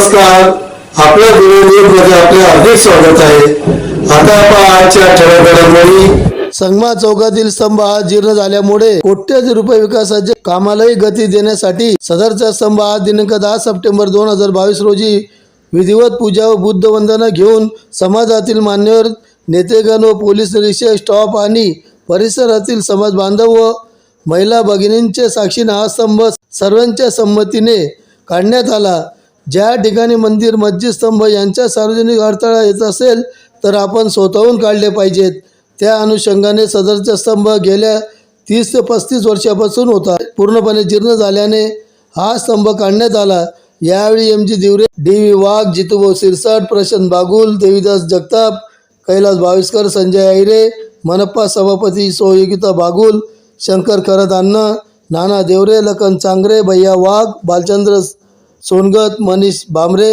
नमस्कार. आपल्या मध्ये आपले हार्दिक स्वागत आहे. आता आपण आजच्या ठळक घडामोडी संगमा चौकातील स्तंभ हा जीर्ण झाल्यामुळे कोट्यवधी रुपये विकासाच्या कामालाही गती देण्यासाठी सदरचा स्तंभ हा दिनांक दहा सप्टेंबर दोन हजार बावीस रोजी विधिवत पूजा व बुद्ध वंदना घेऊन समाजातील मान्यवर नेतेगण व पोलीस निरीक्षक स्टॉप आणि परिसरातील समाज बांधव व महिला भगिनींच्या साक्षीने हा स्तंभ सर्वांच्या संमतीने काढण्यात आला. ज्या ठिकाणी मंदिर मस्जिद स्तंभ यांच्या सार्वजनिक अडथळा येत असेल तर आपण स्वतःहून काढले पाहिजेत. त्या अनुषंगाने सदरचा स्तंभ गेल्या तीस ते पस्तीस वर्षापासून होता. पूर्णपणे जीर्ण झाल्याने हा स्तंभ काढण्यात आला. यावेळी M G Diware D V Wagh Jitubhau Sirsat Prashant Bagul Devidas Jagtap Kailas Bhaviskar Sanjay Ahire मनप्पा सभापती सोयोगिता बागुल शंकर करत अन्न नाना देवरे लखन चांगरे भैया वाघ बालचंद्र सोनगत मनीष भामरे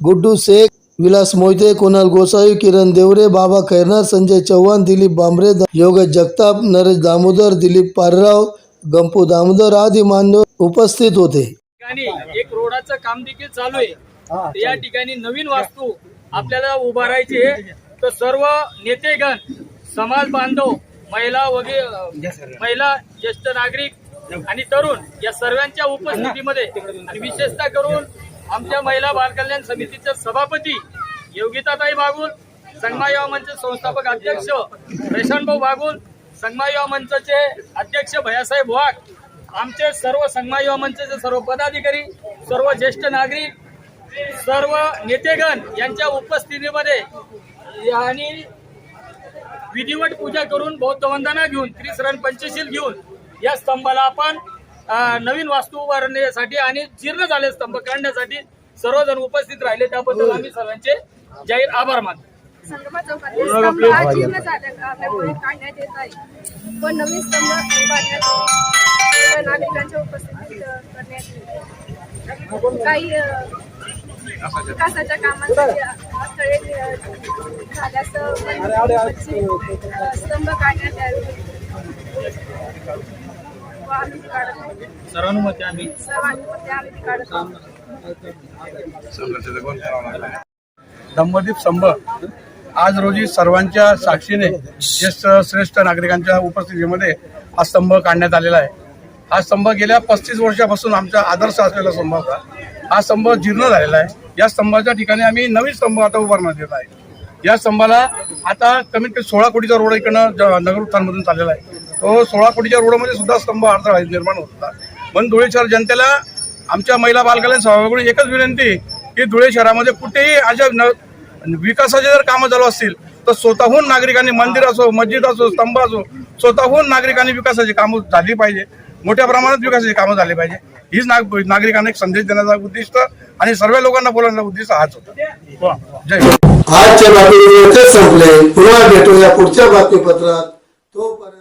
गुड्डू शेख विलास मोहिते कुणाल गोसावी किरण देवरे बाबा खैरनार संजय चव्हाण दिलीप भांबरे योगेश जगताप नरेश दामोदर दिलीप पारराव गंपू दामोदर आदी मान्यवर उपस्थित होते. ठिकाणी एक रोडाचं काम देखील चालू आहे. या ठिकाणी नवीन वास्तू आपल्याला उभारायची आहे. तर सर्व नेतेगण समाज बांधव महिला वगैरे महिला ज्येष्ठ नागरिक आणि तरुण या सर्वांच्या उपस्थितीमध्ये विशेषतः करून आमच्या महिला बालकल्याण समितीचे सभापती योगिताताई बागुल संगमा युवा मंच संस्थापक अध्यक्ष प्रशांतभाऊ बागुल संगमा युवा मंचचे अध्यक्ष भैयासाहेब वाघ आमचे सर्व संगमा युवा मंचचे सर्व पदाधिकारी सर्व ज्येष्ठ नागरिक सर्व नेतेगण यांच्या उपस्थितीमध्ये आणि विधिवट पूजा करून बौद्ध वंदना घेऊन त्रिसरण पंचशील घेऊन या स्तंभाला आपण नवीन वास्तू उभारण्यासाठी आणि जीर्ण झाले स्तंभ काढण्यासाठी सर्वजण उपस्थित राहिले. त्याबद्दल आम्ही सर्वांचे जाहीर आभार मानतो. संगमा चौकातील स्तंभ हा जीर्ण झाल्यामुळे काढण्यात येत आहे. व नवीन स्तंभ उभारण्यात नागरिकांच्या उपस्थितीत अ, करण्यात येईल काही अ, विकासाच्या कामांसाठी अडथळे अ, झाल्यास मंदिराचे, अ, स्तंभ काढण्यात यावे. सर्वानुमते आम्ही. धम्मदीप स्तंभ आज रोजी सर्वांच्या साक्षीने ज्येष्ठ श्रेष्ठ नागरिकांच्या उपस्थितीमध्ये हा स्तंभ काढण्यात आलेला आहे. हा स्तंभ गेल्या पस्तीस वर्षापासून आमचा आदर्श असलेला स्तंभ होता. हा स्तंभ जीर्ण झालेला आहे. या स्तंभाच्या ठिकाणी आम्ही नवीन स्तंभ आता उभारण्यात येत आहे. या स्तंभाला आता कमीत कमी सोळा कोटीचा रोड इकडनं ज- नगर उत्थानमधून चाललेला आहे. सोळा कोटीच्या रोडमध्ये सुद्धा स्तंभ अडथळा निर्माण होत होता. पण धुळे शहर जनतेला आमच्या महिला बालकल्याण सभाकडून एकच विनंती की धुळे शहरामध्ये कुठेही अशा न विकासाचे जर कामं चालू असतील तर स्वतःहून नागरिकांनी मंदिर असो मस्जिद असो स्तंभ असो स्वतःहून नागरिकांनी विकासाची कामं झाली पाहिजे. मोठ्या प्रमाणात विकासाची कामं झाली पाहिजे. हीच नाग नागरिकांना एक संदेश देण्याचा उद्दिष्ट आणि सर्व लोकांना बोलवण्याचा उद्दिष्ट हाच होता. जय हिंद. आजच्या बातमीचे संपले. पुन्हा भेटूया पुढच्या बातमीपत्रात. तोपर्यंत